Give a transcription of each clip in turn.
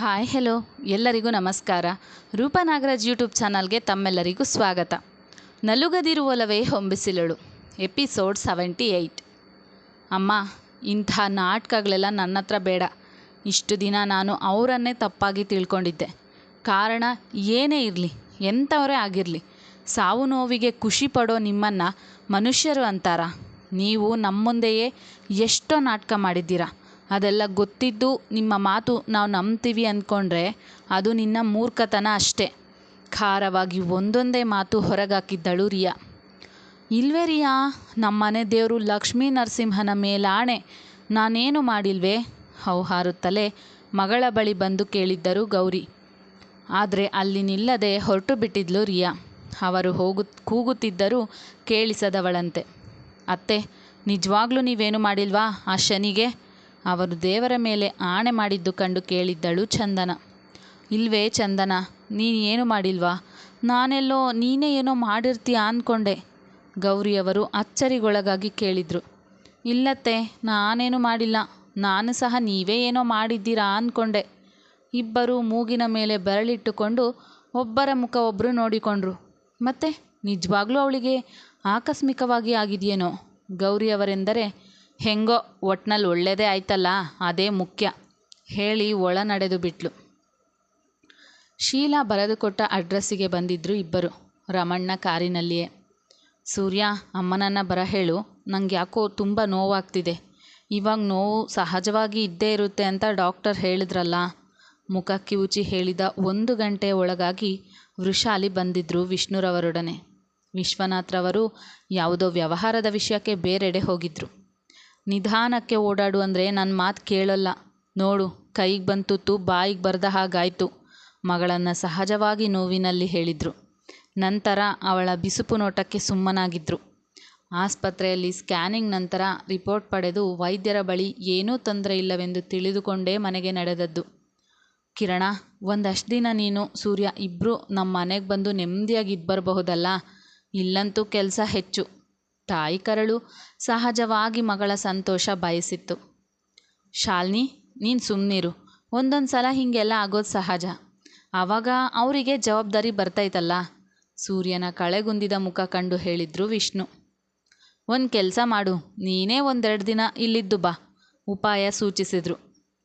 Hi hello ಎಲ್ಲರಿಗೂ ನಮಸ್ಕಾರ. Roopa Nagaraj YouTube ಚಾನಲ್ಗೆ ತಮ್ಮೆಲ್ಲರಿಗೂ ಸ್ವಾಗತ. ನಲುಗದಿರುವಲವೇ ಹೊಂಬಿಸಿಲಳು. ಎಪಿಸೋಡ್ ಸೆವೆಂಟಿ ಏಯ್ಟ್ ಅಮ್ಮ, ಇಂಥ ನಾಟಕಗಳೆಲ್ಲ ನನ್ನ ಹತ್ರ ಬೇಡ. ಇಷ್ಟು ದಿನ ನಾನು ಅವರನ್ನೇ ತಪ್ಪಾಗಿ ತಿಳ್ಕೊಂಡಿದ್ದೆ. ಕಾರಣ ಏನೇ ಇರಲಿ, ಎಂಥವರೇ ಆಗಿರಲಿ, ಸಾವು ನೋವಿಗೆ ಖುಷಿ ಪಡೋ ನಿಮ್ಮನ್ನು ಮನುಷ್ಯರು ಅಂತಾರ? ನೀವು ನಮ್ಮ ಮುಂದೆಯೇ ಎಷ್ಟೋ ನಾಟಕ ಮಾಡಿದ್ದೀರಾ? ಅದೆಲ್ಲ ಗೊತ್ತಿದ್ದು ನಿಮ್ಮ ಮಾತು ನಾವು ನಂಬ್ತೀವಿ ಅಂದ್ಕೊಂಡ್ರೆ ಅದು ನಿನ್ನ ಮೂರ್ಖತನ ಅಷ್ಟೇ. ಖಾರವಾಗಿ ಒಂದೊಂದೇ ಮಾತು ಹೊರಗಾಕಿದ್ದಳು ರಿಯಾ. ಇಲ್ವೇ ರಿಯಾ, ನಮ್ಮನೆ ದೇವರು ಲಕ್ಷ್ಮೀ ನರಸಿಂಹನ ಮೇಲಾಣೆ. ನಾನೇನು ಮಾಡಿಲ್ವೇ? ಹೌಹಾರುತ್ತಲೇ ಮಗಳ ಬಳಿ ಬಂದು ಕೇಳಿದ್ದರು ಗೌರಿ. ಆದರೆ ಅಲ್ಲಿ ನಿಲ್ಲದೆ ಹೊರಟು ಬಿಟ್ಟಿದ್ಲು ರಿಯಾ. ಅವರು ಹೋಗು, ಕೂಗುತ್ತಿದ್ದರೂ ಕೇಳಿಸದವಳಂತೆ. ಅತ್ತೆ, ನಿಜವಾಗ್ಲೂ ನೀವೇನು ಮಾಡಿಲ್ವಾ ಆ ಶನಿಗೆ? ಅವರು ದೇವರ ಮೇಲೆ ಆಣೆ ಮಾಡಿದ್ದು ಕಂಡು ಕೇಳಿದ್ದಳು ಚಂದನ. ಇಲ್ವೇ ಚಂದನ, ನೀನು ಏನು ಮಾಡಿಲ್ವಾ? ನಾನೆಲ್ಲೋ ನೀನೇ ಏನೋ ಮಾಡಿರ್ತೀಯ ಅಂದ್ಕೊಂಡೆ ಗೌರಿಯವರು ಅಚ್ಚರಿಗೊಳಗಾಗಿ ಕೇಳಿದರು. ಇಲ್ಲತ್ತೆ, ನಾನೇನು ಮಾಡಿಲ್ಲ, ನಾನು ಸಹ ನೀವೇ ಏನೋ ಮಾಡಿದ್ದೀರಾ ಅಂದ್ಕೊಂಡೆ ಇಬ್ಬರು ಮೂಗಿನ ಮೇಲೆ ಬೆರಳಿಟ್ಟುಕೊಂಡು ಒಬ್ಬರ ಮುಖ ಒಬ್ಬರು ನೋಡಿಕೊಂಡ್ರು. ಮತ್ತೆ ನಿಜವಾಗ್ಲೂ ಅವಳಿಗೆ ಆಕಸ್ಮಿಕವಾಗಿ ಆಗಿದೆಯೇನೋ? ಗೌರಿಯವರೆಂದರೆ ಹೆಂಗೋ ಒಟ್ನಲ್ಲಿ ಒಳ್ಳೆಯದೇ ಆಯ್ತಲ್ಲ, ಅದೇ ಮುಖ್ಯ, ಹೇಳಿ ಒಳ ನಡೆದು ಬಿಟ್ಲು. ಶೀಲಾ ಬರೆದುಕೊಟ್ಟ ಅಡ್ರೆಸ್ಸಿಗೆ ಬಂದಿದ್ದರು ಇಬ್ಬರು, ರಮಣ್ಣ ಕಾರಿನಲ್ಲಿಯೇ. ಸೂರ್ಯ, ಅಮ್ಮನನ್ನ ಬರ ಹೇಳು, ನಂಗೆ ಯಾಕೋ ತುಂಬ ನೋವಾಗ್ತಿದೆ. ಇವಾಗ ನೋವು ಸಹಜವಾಗಿ ಇದ್ದೇ ಇರುತ್ತೆ ಅಂತ ಡಾಕ್ಟರ್ ಹೇಳಿದ್ರಲ್ಲ. ಮುಖ ಕಿವುಚಿ ಹೇಳಿದ ಒಂದು ಗಂಟೆ ಒಳಗಾಗಿ ವೃಷಾಲಿ ಬಂದಿದ್ದರು ವಿಷ್ಣುರವರೊಡನೆ. ವಿಶ್ವನಾಥ್ರವರು ಯಾವುದೋ ವ್ಯವಹಾರದ ವಿಷಯಕ್ಕೆ ಬೇರೆಡೆ ಹೋಗಿದ್ರು. ನಿಧಾನಕ್ಕೆ ಓಡಾಡು ಅಂದರೆ ನನ್ನ ಮಾತು ಕೇಳಲ್ಲ. ನೋಡು, ಕೈಗೆ ಬಂತುತ್ತು ಬಾಯಿಗೆ ಬರೆದ ಹಾಗಾಯಿತು. ಮಗಳನ್ನು ಸಹಜವಾಗಿ ನೋವಿನಲ್ಲಿ ಹೇಳಿದರು. ನಂತರ ಅವಳ ಬಿಸುಪು ನೋಟಕ್ಕೆ ಸುಮ್ಮನಾಗಿದ್ದರು ಆಸ್ಪತ್ರೆಯಲ್ಲಿ ಸ್ಕ್ಯಾನಿಂಗ್ ನಂತರ ರಿಪೋರ್ಟ್ ಪಡೆದು ವೈದ್ಯರ ಬಳಿ ಏನೂ ತೊಂದರೆ ಇಲ್ಲವೆಂದು ತಿಳಿದುಕೊಂಡೇ ಮನೆಗೆ ನಡೆದದ್ದು. ಕಿರಣ, ಒಂದಷ್ಟು ದಿನ ನೀನು ಸೂರ್ಯ ಇಬ್ಬರೂ ನಮ್ಮ ಮನೆಗೆ ಬಂದು ನೆಮ್ಮದಿಯಾಗಿ ಇದ್ದು ಬರಬಹುದಲ್ಲ ಇಲ್ಲಂತೂ ಕೆಲಸ ಹೆಚ್ಚು. ತಾಯಿ ಕರಳು ಸಹಜವಾಗಿ ಮಗಳ ಸಂತೋಷ ಬಯಸಿತ್ತು. ಶಾಲಿನಿ, ನೀನು ಸುಮ್ಮನಿರು ಒಂದೊಂದು ಸಲ ಹೀಗೆಲ್ಲ ಆಗೋದು ಸಹಜ. ಆವಾಗ ಅವರಿಗೆ ಜವಾಬ್ದಾರಿ ಬರ್ತೈತಲ್ಲ ಸೂರ್ಯನ ಕಳೆಗುಂದಿದ ಮುಖ ಕಂಡು ಹೇಳಿದ್ರು ವಿಷ್ಣು. ಒಂದು ಕೆಲಸ ಮಾಡು. ನೀನೇ ಒಂದೆರಡು ದಿನ ಇಲ್ಲಿದ್ದು ಬಾ, ಉಪಾಯ ಸೂಚಿಸಿದರು.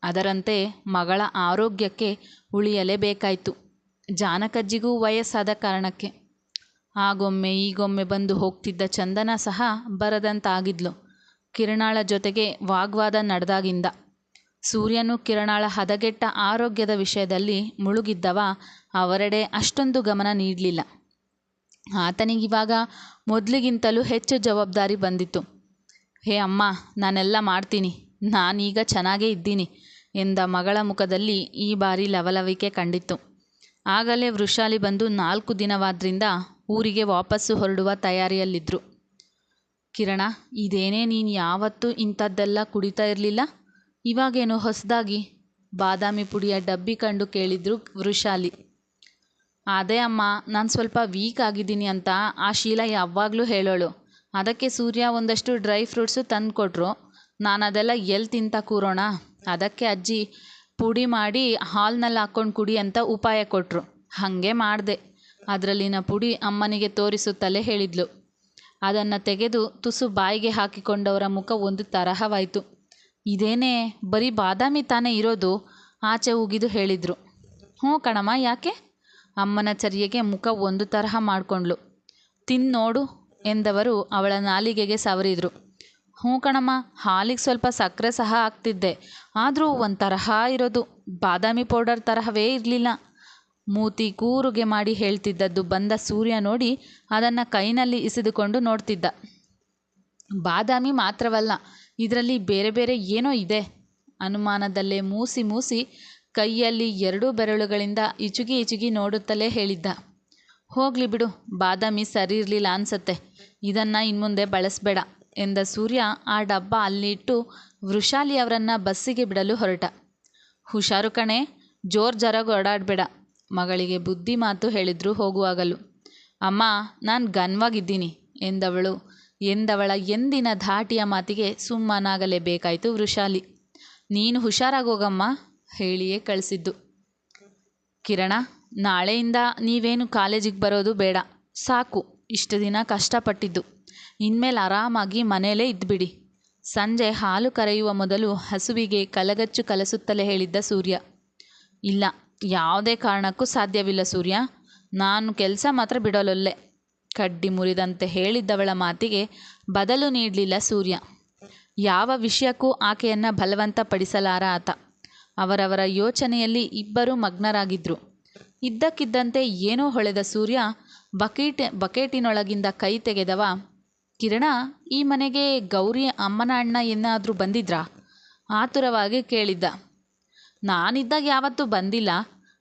ಅದರಂತೆ ಮಗಳ ಆರೋಗ್ಯಕ್ಕೆ ಉಳಿಯಲೇಬೇಕಾಯಿತು. ಜಾನಕಜ್ಜಿಗೂ ವಯಸ್ಸಾದ ಕಾರಣಕ್ಕೆ. ಆಗೊಮ್ಮೆ ಈಗೊಮ್ಮೆ ಬಂದು ಹೋಗ್ತಿದ್ದ ಚಂದನ ಸಹ ಬರದಂತಾಗಿದ್ಲು. ಕಿರಣಾಳ ಜೊತೆಗೆ ವಾಗ್ವಾದ ನಡೆದಾಗಿಂದ. ಸೂರ್ಯನು ಕಿರಣಾಳ ಹದಗೆಟ್ಟ ಆರೋಗ್ಯದ ವಿಷಯದಲ್ಲಿ ಮುಳುಗಿದ್ದವ ಅವರೆಡೆ ಅಷ್ಟೊಂದು ಗಮನ ನೀಡಲಿಲ್ಲ. ಆತನಿಗಿವಾಗ ಮೊದಲಿಗಿಂತಲೂ ಹೆಚ್ಚು ಜವಾಬ್ದಾರಿ ಬಂದಿತ್ತು. ಹೇ ಅಮ್ಮ, ನಾನೆಲ್ಲ ಮಾಡ್ತೀನಿ. ನಾನೀಗ ಚೆನ್ನಾಗೇ ಇದ್ದೀನಿ ಎಂದ ಮಗಳ ಮುಖದಲ್ಲಿ ಈ ಬಾರಿ ಲವಲವಿಕೆ ಕಂಡಿತ್ತು. ಆಗಲೇ ವೃಷಾಲಿ ಬಂದು ನಾಲ್ಕು ದಿನವಾದ್ರಿಂದ ಊರಿಗೆ ವಾಪಸ್ಸು ಹೊರಡುವ ತಯಾರಿಯಲ್ಲಿದ್ದರು ಕಿರಣ, ಇದೇನೇ ನೀನು ಯಾವತ್ತೂ ಇಂಥದ್ದೆಲ್ಲ ಕುಡಿತಾ ಇರಲಿಲ್ಲ? ಇವಾಗೇನು ಹೊಸದಾಗಿ? ಬಾದಾಮಿ ಪುಡಿಯ ಡಬ್ಬಿ ಕಂಡು ಕೇಳಿದ್ರು ವೃಷಾಲಿ. ಅದೇ ಅಮ್ಮ, ನಾನು ಸ್ವಲ್ಪ ವೀಕ್ ಆಗಿದ್ದೀನಿ ಅಂತ ಆ ಶೀಲ ಯಾವಾಗಲೂ ಹೇಳೋಳು. ಅದಕ್ಕೆ ಸೂರ್ಯ ಒಂದಷ್ಟು ಡ್ರೈ ಫ್ರೂಟ್ಸು ತಂದು ಕೊಟ್ಟರು ನಾನು ಅದೆಲ್ಲ ಎಲ್ಲಿ ತಿಂತ ಕೂರೋಣ? ಅದಕ್ಕೆ ಅಜ್ಜಿ ಪುಡಿ ಮಾಡಿ ಹಾಲ್ನಲ್ಲಿ ಹಾಕ್ಕೊಂಡು ಕುಡಿ ಅಂತ ಉಪಾಯ ಕೊಟ್ಟರು ಹಾಗೆ ಮಾಡಿದೆ. ಅದರಲ್ಲಿನ ಪುಡಿ ಅಮ್ಮನಿಗೆ ತೋರಿಸುತ್ತಲೇ ಹೇಳಿದ್ಲು. ಅದನ್ನು ತೆಗೆದು ತುಸು ಬಾಯಿಗೆ ಹಾಕಿಕೊಂಡವರ ಮುಖ ಒಂದು ತರಹವಾಯಿತು. ಇದೇನೇ, ಬರೀ ಬಾದಾಮಿ ತಾನೇ ಇರೋದು? ಆಚೆ ಉಗಿದು ಹೇಳಿದರು. ಹ್ಞೂ ಕಣಮ್ಮ, ಯಾಕೆ? ಅಮ್ಮನ ಚರ್ಯೆಗೆ ಮುಖ ಒಂದು ತರಹ ಮಾಡಿಕೊಂಡ್ಳು ತಿನ್ನೋಡು ನೋಡು ಎಂದವರು ಅವಳ ನಾಲಿಗೆಗೆ ಸವರಿದ್ರು. ಹ್ಞೂ ಕಣಮ್ಮ, ಹಾಲಿಗೆ ಸ್ವಲ್ಪ ಸಕ್ಕರೆ ಸಹ ಹಾಕ್ತಿದ್ದೆ. ಆದರೂ ಒಂದು ಇರೋದು. ಬಾದಾಮಿ ಪೌಡರ್ ತರಹವೇ ಇರಲಿಲ್ಲ. ಮೂತಿ ಕೂರುಗೆ ಮಾಡಿ ಹೇಳ್ತಿದ್ದದ್ದು ಬಂದ ಸೂರ್ಯ ನೋಡಿ ಅದನ್ನು ಕೈನಲ್ಲಿ ಇಸಿದುಕೊಂಡು ನೋಡ್ತಿದ್ದ. ಬಾದಾಮಿ ಮಾತ್ರವಲ್ಲ, ಇದರಲ್ಲಿ ಬೇರೆ ಬೇರೆ ಏನೋ ಇದೆ. ಅನುಮಾನದಲ್ಲೇ ಮೂಸಿ ಮೂಸಿ ಕೈಯಲ್ಲಿ ಎರಡೂ ಬೆರಳುಗಳಿಂದ ಇಚುಗಿ ಇಚುಗಿ ನೋಡುತ್ತಲೇ ಹೇಳಿದ್ದ. ಹೋಗ್ಲಿ ಬಿಡು, ಬಾದಾಮಿ ಸರಿ ಇರಲಿಲ್ಲ ಅನ್ಸತ್ತೆ. ಇದನ್ನು ಇನ್ಮುಂದೆ ಬಳಸಬೇಡ ಎಂದ ಸೂರ್ಯ ಆ ಡಬ್ಬ ಅಲ್ಲಿಟ್ಟು ವೃಷಾಲಿ ಅವರನ್ನು ಬಸ್ಸಿಗೆ ಬಿಡಲು ಹೊರಟ. ಹುಷಾರು ಕಣೆ, ಜೋರು ಜರಾಗಿ ಓಡಾಡಬೇಡ. ಮಗಳಿಗೆ ಬುದ್ಧಿ ಮಾತು ಹೇಳಿದ್ರು ಹೋಗುವಾಗಲು ಅಮ್ಮ, ನಾನು ಗನ್ವಾಗಿದ್ದೀನಿ, ಎಂದವಳು. ಎಂದವಳ ಎಂದಿನ ಧಾಟಿಯ ಮಾತಿಗೆ ಸುಮ್ಮನಾಗಲೇಬೇಕಾಯಿತು ವೃಷಾಲಿ. ನೀನು ಹುಷಾರಾಗಿ ಹೋಗಮ್ಮ ಹೇಳಿಯೇ ಕಳಿಸಿದ್ದು. ಕಿರಣ, ನಾಳೆಯಿಂದ ನೀವೇನು ಕಾಲೇಜಿಗೆ ಬರೋದು ಬೇಡ. ಸಾಕು, ಇಷ್ಟು ದಿನ ಕಷ್ಟಪಟ್ಟಿದ್ದು. ಇನ್ಮೇಲೆ ಆರಾಮಾಗಿ ಮನೆಯಲ್ಲೇ ಇದ್ದುಬಿಡಿ ಸಂಜೆ ಹಾಲು ಕರೆಯುವ ಮೊದಲು ಹಸುವಿಗೆ ಕಲಗಚ್ಚು ಕಲಸುತ್ತಲೇ ಹೇಳಿದ್ದ ಸೂರ್ಯ. ಇಲ್ಲ ಯಾವುದೇ ಕಾರಣಕ್ಕೂ ಸಾಧ್ಯವಿಲ್ಲ ಸೂರ್ಯ. ನಾನು ಕೆಲಸ ಮಾತ್ರ ಬಿಡಲೊಲ್ಲೆ. ಕಡ್ಡಿ ಮುರಿದಂತೆ ಹೇಳಿದ್ದವಳ ಮಾತಿಗೆ ಬದಲು ನೀಡಲಿಲ್ಲ ಸೂರ್ಯ. ಯಾವ ವಿಷಯಕ್ಕೂ ಆಕೆಯನ್ನು ಬಲವಂತ ಪಡಿಸಲಾರ ಆತ. ಅವರವರ ಯೋಚನೆಯಲ್ಲಿ ಇಬ್ಬರೂ ಮಗ್ನರಾಗಿದ್ದರು ಇದ್ದಕ್ಕಿದ್ದಂತೆ ಏನೋ ಹೊಳೆದ ಸೂರ್ಯ ಬಕೀಟ್, ಬಕೆಟಿನೊಳಗಿಂದ ಕೈ ತೆಗೆದವ, ಕಿರಣ, ಈ ಮನೆಗೆ ಗೌರಿ ಅಮ್ಮನ ಅಣ್ಣ ಏನಾದರೂ ಬಂದಿದ್ರಾ? ಆತುರವಾಗಿ ಕೇಳಿದ್ದ. ನಾನಿದ್ದಾಗ ಯಾವತ್ತೂ ಬಂದಿಲ್ಲ.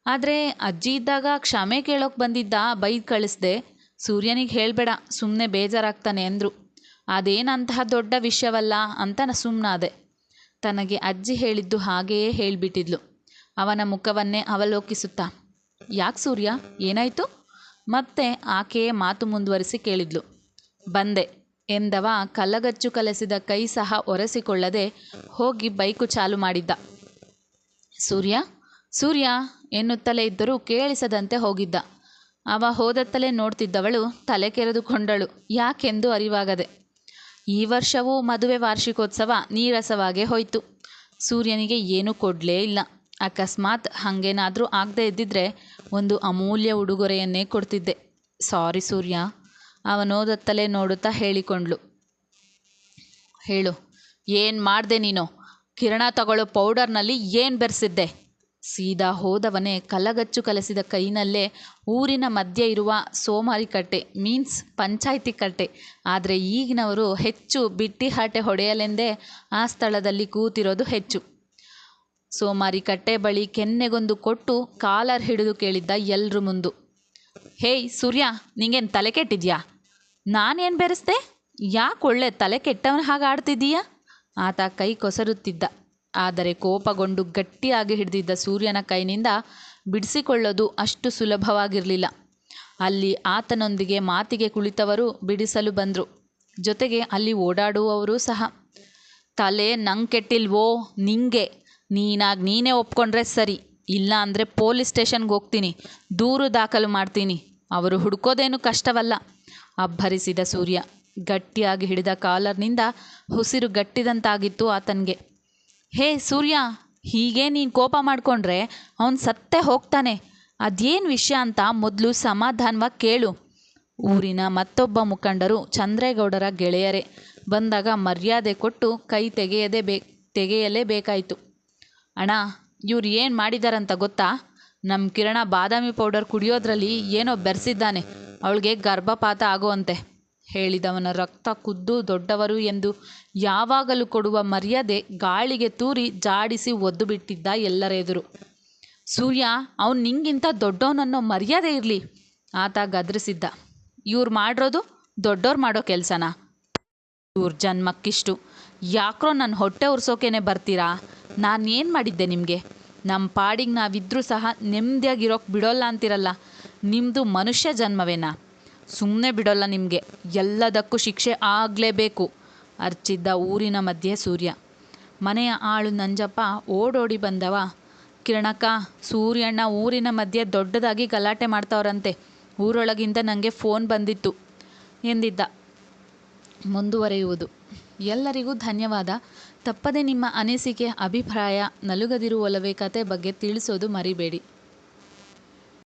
ಆದರೆ ಅಜ್ಜಿ ಇದ್ದಾಗ ಕ್ಷಮೆ ಕೇಳೋಕೆ ಬಂದಿದ್ದ ಬೈದು ಕಳಿಸ್ದೆ. ಸೂರ್ಯನಿಗೆ ಹೇಳಬೇಡ ಸುಮ್ಮನೆ ಬೇಜಾರಾಗ್ತಾನೆ ಅಂದರು. ಅದೇನಂತಹ ದೊಡ್ಡ ವಿಷಯವಲ್ಲ ಅಂತ ನ ಸುಮ್ಮನಾದೆ ತನಗೆ ಅಜ್ಜಿ ಹೇಳಿದ್ದು ಹಾಗೆಯೇ ಹೇಳಿಬಿಟ್ಟಿದ್ಲು. ಅವನ ಮುಖವನ್ನೇ ಅವಲೋಕಿಸುತ್ತಾ. ಯಾಕೆ ಸೂರ್ಯ, ಏನಾಯಿತು? ಮತ್ತೆ ಆಕೆಯೇ ಮಾತು ಮುಂದುವರಿಸಿ ಕೇಳಿದ್ಲು. ಬಂದೆ, ಎಂದವ ಕಲ್ಲಗಚ್ಚು ಕಲಸಿದ ಕೈ ಸಹ ಒರೆಸಿಕೊಳ್ಳದೆ ಹೋಗಿ ಬೈಕು ಚಾಲು ಮಾಡಿದ್ದ. ಸೂರ್ಯ ಸೂರ್ಯ, ಎನ್ನುತ್ತಲೇ ಇದ್ದರೂ ಕೇಳಿಸದಂತೆ ಹೋಗಿದ್ದ. ಅವ ಹೋದತ್ತಲೇ ನೋಡ್ತಿದ್ದವಳು ತಲೆ ಕೆರೆದುಕೊಂಡಳು ಯಾಕೆಂದು ಅರಿವಾಗದೆ. ಈ ವರ್ಷವೂ ಮದುವೆ ವಾರ್ಷಿಕೋತ್ಸವ ನೀರಸವಾಗೇ ಹೋಯಿತು. ಸೂರ್ಯನಿಗೆ ಏನೂ ಕೊಡಲೇ ಇಲ್ಲ. ಅಕಸ್ಮಾತ್ ಹಾಗೇನಾದರೂ ಆಗದೇ ಇದ್ದಿದ್ರೆ ಒಂದು ಅಮೂಲ್ಯ ಉಡುಗೊರೆಯನ್ನೇ ಕೊಡ್ತಿದ್ದೆ. ಸಾರಿ ಸೂರ್ಯ ಅವನೋದತ್ತಲೇ ನೋಡುತ್ತಾ ಹೇಳಿಕೊಂಡ್ಳು. ಹೇಳು, ಏನು ಮಾಡಿದೆ ನೀನು? ಕಿರಣ ತಗೊಳ್ಳೋ ಪೌಡರ್ನಲ್ಲಿ ಏನು ಬೆರೆಸಿದ್ದೆ? ಸೀದಾ ಹೋದವನೇ ಕಲಗಚ್ಚು ಕಲಸಿದ ಕೈನಲ್ಲೇ ಊರಿನ ಮಧ್ಯೆ ಇರುವ ಸೋಮಾರಿ ಕಟ್ಟೆ ಮೀನ್ಸ್ ಪಂಚಾಯಿತಿ ಕಟ್ಟೆ ಆದರೆ ಈಗಿನವರು ಹೆಚ್ಚು ಬಿಟ್ಟಿ ಹಾಟೆ ಹೊಡೆಯಲೆಂದೇ ಆ ಸ್ಥಳದಲ್ಲಿ ಕೂತಿರೋದು ಹೆಚ್ಚು. ಸೋಮಾರಿ ಕಟ್ಟೆ ಬಳಿ ಕೆನ್ನೆಗೊಂದು ಕೊಟ್ಟು ಕಾಲರ್ ಹಿಡಿದು ಕೇಳಿದ್ದ ಎಲ್ರ ಮುಂದು, ಹೇಯ್ ಸೂರ್ಯ, ನಿಂಗೇನು ತಲೆ ಕೆಟ್ಟಿದ್ಯಾ? ನಾನೇನು ಬೆರೆಸ್ದೆ? ಯಾಕೆ ಒಳ್ಳೆ ತಲೆ ಕೆಟ್ಟವನ ಹಾಗೆ ಆಡ್ತಿದ್ದೀಯಾ? ಆತ ಕೈ ಕೊಸರುತ್ತಿದ್ದ. ಆದರೆ ಕೋಪಗೊಂಡು ಗಟ್ಟಿಯಾಗಿ ಹಿಡಿದಿದ್ದ ಸೂರ್ಯನ ಕೈನಿಂದ ಬಿಡಿಸಿಕೊಳ್ಳೋದು ಅಷ್ಟು ಸುಲಭವಾಗಿರಲಿಲ್ಲ. ಅಲ್ಲಿ ಆತನೊಂದಿಗೆ ಮಾತಿಗೆ ಕುಳಿತವರು ಬಿಡಿಸಲು ಬಂದರು. ಜೊತೆಗೆ ಅಲ್ಲಿ ಓಡಾಡುವವರೂ ಸಹ. ತಲೆ ನಂಗೆ ಕೆಟ್ಟಿಲ್ವೋ ನಿಂಗೆ? ನೀನಾಗಿ ನೀನೇ ಒಪ್ಕೊಂಡ್ರೆ ಸರಿ. ಇಲ್ಲ ಅಂದರೆ ಪೊಲೀಸ್ ಸ್ಟೇಷನ್ಗೆ ಹೋಗ್ತೀನಿ. ದೂರು ದಾಖಲು ಮಾಡ್ತೀನಿ. ಅವರು ಹುಡುಕೋದೇನು ಕಷ್ಟವಲ್ಲ. ಅಬ್ಬರಿಸಿದ ಸೂರ್ಯ. ಗಟ್ಟಿಯಾಗಿ ಹಿಡಿದ ಕಾಲರ್ನಿಂದ ಉಸಿರು ಗಟ್ಟಿದಂತಾಗಿತ್ತು ಆತನಿಗೆ. ಹೇ ಸೂರ್ಯ, ಹೀಗೆ ನೀನು ಕೋಪ ಮಾಡಿಕೊಂಡ್ರೆ ಅವನು ಸತ್ತೇ ಹೋಗ್ತಾನೆ. ಅದೇನು ವಿಷಯ ಅಂತ ಮೊದಲು ಸಮಾಧಾನವಾಗಿ ಕೇಳು ಊರಿನ ಮತ್ತೊಬ್ಬ ಮುಖಂಡರು ಚಂದ್ರೇಗೌಡರ ಗೆಳೆಯರೇ ಬಂದಾಗ ಮರ್ಯಾದೆ ಕೊಟ್ಟು ಕೈ ತೆಗೆಯದೇ ಬೇ, ತೆಗೆಯಲೇಬೇಕಾಯಿತು. ಅಣ್ಣ, ಇವ್ರು ಏನು ಮಾಡಿದಾರಂತ ಗೊತ್ತಾ? ನಮ್ಮ ಕಿರಣ ಬಾದಾಮಿ ಪೌಡರ್ ಕುಡಿಯೋದ್ರಲ್ಲಿ ಏನೋ ಬೆರೆಸಿದ್ದಾನೆ. ಅವಳಿಗೆ ಗರ್ಭಪಾತ ಆಗುವಂತೆ. ಹೇಳಿದವನ ರಕ್ತ ಕುದ್ದು ದೊಡ್ಡವರು ಎಂದು ಯಾವಾಗಲೂ ಕೊಡುವ ಮರ್ಯಾದೆ ಗಾಳಿಗೆ ತೂರಿ ಜಾಡಿಸಿ ಒದ್ದು ಬಿಟ್ಟಿದ್ದ ಎಲ್ಲರ ಎದುರು ಸೂರ್ಯ, ಅವನು ನಿಂಗಿಂತ ದೊಡ್ಡವನನ್ನೋ ಮರ್ಯಾದೆ ಇರಲಿ, ಆತ ಗದರಿಸಿದ್ದ. ಇವ್ರು ಮಾಡಿರೋದು ದೊಡ್ಡವ್ರು ಮಾಡೋ ಕೆಲಸನಾ? ಇವ್ರ ಜನ್ಮಕ್ಕಿಷ್ಟು. ಯಾಕ್ರೋ ನನ್ನ ಹೊಟ್ಟೆ ಉರ್ಸೋಕೇನೆ ಬರ್ತೀರಾ? ನಾನೇನು ಮಾಡಿದ್ದೆ ನಿಮಗೆ? ನಮ್ಮ ಪಾಡಿಗೆ ನಾವಿದ್ರೂ ಸಹ ನೆಮ್ಮದಿಯಾಗಿರೋಕೆ ಬಿಡೋಲ್ಲ ಅಂತಿರಲ್ಲ. ನಿಮ್ಮದು ಮನುಷ್ಯ ಜನ್ಮವೇನಾ? ಸುಮ್ಮನೆ ಬಿಡೋಲ್ಲ ನಿಮಗೆ. ಎಲ್ಲದಕ್ಕೂ ಶಿಕ್ಷೆ ಆಗಲೇಬೇಕು. ಅರ್ಚಿದ್ದ ಊರಿನ ಮಧ್ಯೆ ಸೂರ್ಯ. ಮನೆಯ ಆಳು ನಂಜಪ್ಪ ಓಡೋಡಿ ಬಂದವ. ಕಿರಣಕ್ಕ, ಸೂರ್ಯಣ್ಣ ಊರಿನ ಮಧ್ಯೆ ದೊಡ್ಡದಾಗಿ ಗಲಾಟೆ ಮಾಡ್ತಾವ್ರಂತೆ. ಊರೊಳಗಿಂದ ನನಗೆ ಫೋನ್ ಬಂದಿತ್ತು. ಎಂದಿದ್ದ. ಮುಂದುವರೆಯುವುದು. ಎಲ್ಲರಿಗೂ ಧನ್ಯವಾದ. ತಪ್ಪದೆ ನಿಮ್ಮ ಅನಿಸಿಕೆ, ಅಭಿಪ್ರಾಯ ನಲುಗದಿರು ಒಲವೇ ಕತೆ ಬಗ್ಗೆ ತಿಳಿಸೋದು ಮರಿಬೇಡಿ.